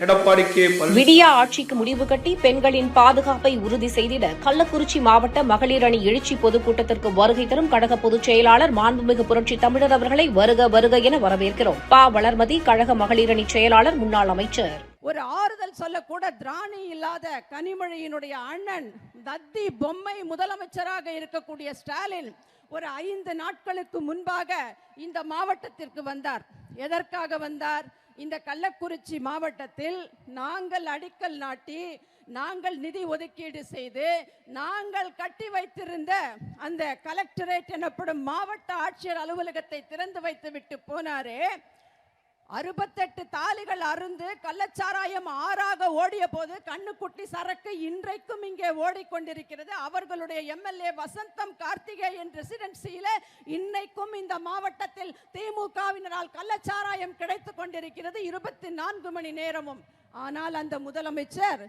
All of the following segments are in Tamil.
எடப்பாடி கே பழனிசாமி விடியா ஆட்சிக்கு முடிவு கட்டி பெண்களின் பாதுகாப்பை உறுதி செய்திட கள்ளக்குறிச்சி மாவட்ட மகளிர் அணி எழுச்சி பொதுக்கூட்டத்திற்கு வருகை தரும் கழக பொதுச் செயலாளர் மாண்புமிகு புரட்சி தமிழர் அவர்களை வருக வருக என வரவேற்கிறோம். பா. வளர்மதி கழக மகளிர் அணி செயலாளர் முன்னாள் அமைச்சர். ஒரு ஆறுதல் சொல்லக்கூட திராணி இல்லாத கனிமொழியினுடைய அண்ணன் தத்தி பொம்மை முதலமைச்சராக இருக்கக்கூடிய ஸ்டாலின் ஒரு ஐந்து நாட்களுக்கு முன்பாக இந்த மாவட்டத்திற்கு வந்தார். எதற்காக வந்தார்? இந்த கள்ளக்குறிச்சி மாவட்டத்தில் நாங்கள் அடிக்கல் நாட்டி நாங்கள் நிதி ஒதுக்கீடு செய்து நாங்கள் கட்டி வைத்திருந்த அந்த கலெக்டரேட் எனப்படும் மாவட்ட ஆட்சியர் அலுவலகத்தை திறந்து வைத்து விட்டு போனாரே அறுபத்தெட்டு தாலிகள் அருந்து கள்ளச்சாராயம் ஆறாக ஓடிய போது கண்ணுக்குட்டி சரக்கு இன்றைக்கும் இங்கே ஓடிக்கொண்டிருக்கிறது. அவர்களுடைய எம்எல்ஏ வசந்தம் கார்த்திகேயன் ரெசிடென்சியில இன்னைக்கும் இந்த மாவட்டத்தில் திமுகவினரால் கள்ளச்சாராயம் கிடைத்து கொண்டிருக்கிறது இருபத்தி நான்கு மணி நேரமும். ஆனால் அந்த முதலமைச்சர்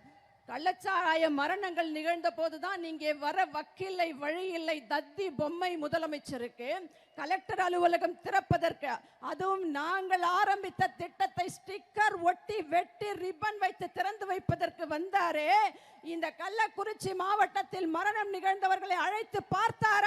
கள்ளச்சாராய மரணங்கள் நிகழ்ந்த போதுதான் இங்கே வர வக்கில்லை வழி இல்லை தத்தி பொம்மை முதலமைச்சருக்கு கலெக்டர் அலுவலகம் திறப்பதற்கு. அதுவும் நாங்கள் ஆரம்பித்த திட்டத்தை ஸ்டிக்கர் ஒட்டி வெட்டி ரிப்பன் வைத்து திறந்து வைப்பதற்கு வந்தாரே. இந்த கள்ளக்குறிச்சி மாவட்டத்தில் மரணம் நிகழ்ந்தவர்களை அழைத்து பார்த்தாரா?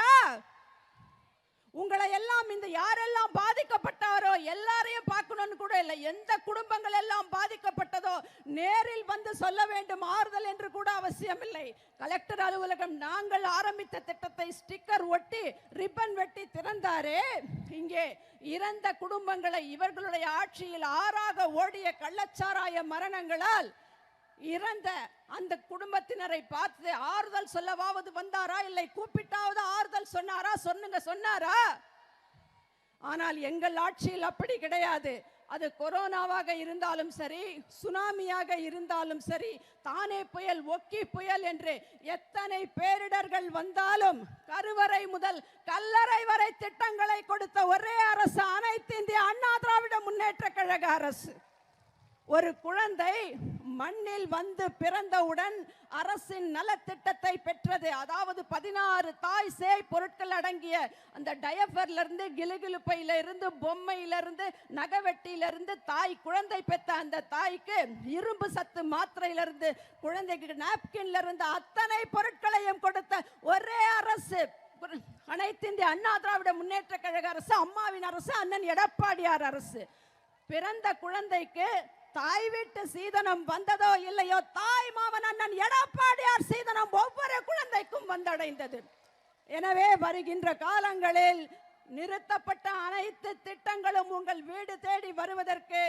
எல்லாம் இந்த யாரெல்லாம் பாதிக்கப்பட்டாரோ எல்லாரையும் பார்க்கணும்னு கூட இல்லை. எந்த குடும்பங்கள் எல்லாம் பாதிக்கப்பட்டதோ நேரில் வந்து சொல்ல வேண்டும் ஆறுதல் என்று கூட அவசியம் இல்லை கலெக்டர் அலுவலகம் நாங்கள் ஆரம்பித்த திட்டத்தை ஸ்டிக்கர் ஒட்டி ரிப்பன் வெட்டி திறந்தாரே. இங்கே இறந்த குடும்பங்களை இவர்களுடைய ஆட்சியில் ஆறாக ஓடிய கள்ளச்சாராய மரணங்களால் இறந்த அந்த குடும்பத்தினரை பார்த்து ஆறுதல் சொல்லவாவது வந்தாரா? இல்லை கூப்பிட்டாவது ஆறுதல் சொன்னாரா? சொன்னுங்க சொன்னாரா? ஆனால் எங்கள் ஆட்சியில் அப்படி கிடையாது. அது கொரோனாவாக இருந்தாலும் சரி சுனாமியாக இருந்தாலும் சரி தானே புயல் ஒக்கி புயல் என்று எத்தனை பேரிடர்கள் வந்தாலும் கருவறை முதல் கல்லறை வரை திட்டங்களை கொடுத்த ஒரே அரசு அனைத்து இந்திய அண்ணா திராவிட முன்னேற்ற கழக அரசு. ஒரு குழந்தை மண்ணில் வந்து பிறந்தவுடன் அரசின் நலத்திட்டத்தை பெற்றது. அதாவது பதினாறு தாய் சேய் பொருட்கள் அடங்கிய அந்த டயபர்லேருந்து கிலுகிலுப்பையில இருந்து இருந்து தாய் குழந்தை பெற்ற அந்த தாய்க்கு இரும்பு சத்து மாத்திரையிலிருந்து குழந்தைக்கு நாப்கின்ல இருந்து அத்தனை பொருட்களையும் கொடுத்த ஒரே அரசு. அனைத்து இந்திய அண்ணா திராவிட முன்னேற்ற கழக அரசு அம்மாவின் அரசு அண்ணன் எடப்பாடியார் அரசு. பிறந்த குழந்தைக்கு தாய் வீட்டு சீதனம் வந்ததோ இல்லையோ தாய் மாவன் அண்ணன் எடப்பாடியார் சீதனம் ஒவ்வொரு குழந்தைக்கும் வந்தடைந்தது. எனவே வருகின்ற காலங்களில் நிறுத்தப்பட்ட அனைத்து திட்டங்களும் உங்கள் வீடு தேடி வருவதற்கு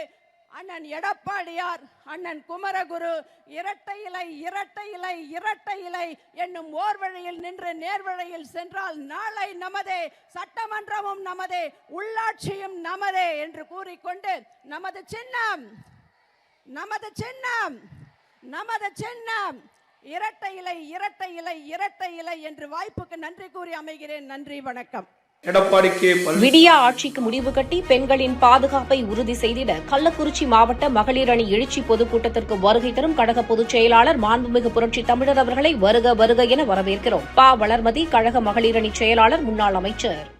அண்ணன் எடப்பாடியார் அண்ணன் குமரகுரு இரட்டை இலை இரட்டை இலை இரட்டை இலை என்னும் ஓர் வழியில் நின்று நேர்வழியில் சென்றால் நாளை நமதே சட்டமன்றமும் நமதே உள்ளாட்சியும் நமதே என்று கூறிக்கொண்டு நமது சின்னம் நமது சின்னம் நமது சின்னம் இரட்டை இலை இரட்டை இலை இரட்டை இலை என்று வாய்ப்புக்கு நன்றி கூறி அமைகிறேன். நன்றி வணக்கம். விடியா ஆட்சிக்கு முடிவு கட்டி பெண்களின் பாதுகாப்பை உறுதி செய்திட கள்ளக்குறிச்சி மாவட்ட மகளிர் அணி எழுச்சி பொதுக்கூட்டத்திற்கு வருகை தரும் கழக பொதுச் செயலாளர் மாண்புமிகு புரட்சி தமிழர் அவர்களை வருக வருக என வரவேற்கிறோம். பா. வளர்மதி கழக மகளிர் அணி செயலாளர் முன்னாள் அமைச்சர்.